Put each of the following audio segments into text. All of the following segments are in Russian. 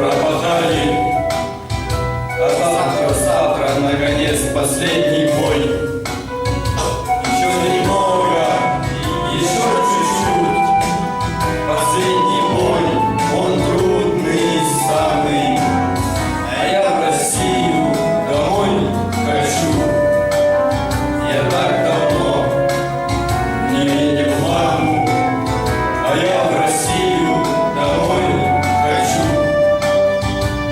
пропадали. А завтра, завтра, наконец, последний бой.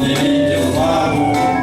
не видел маму.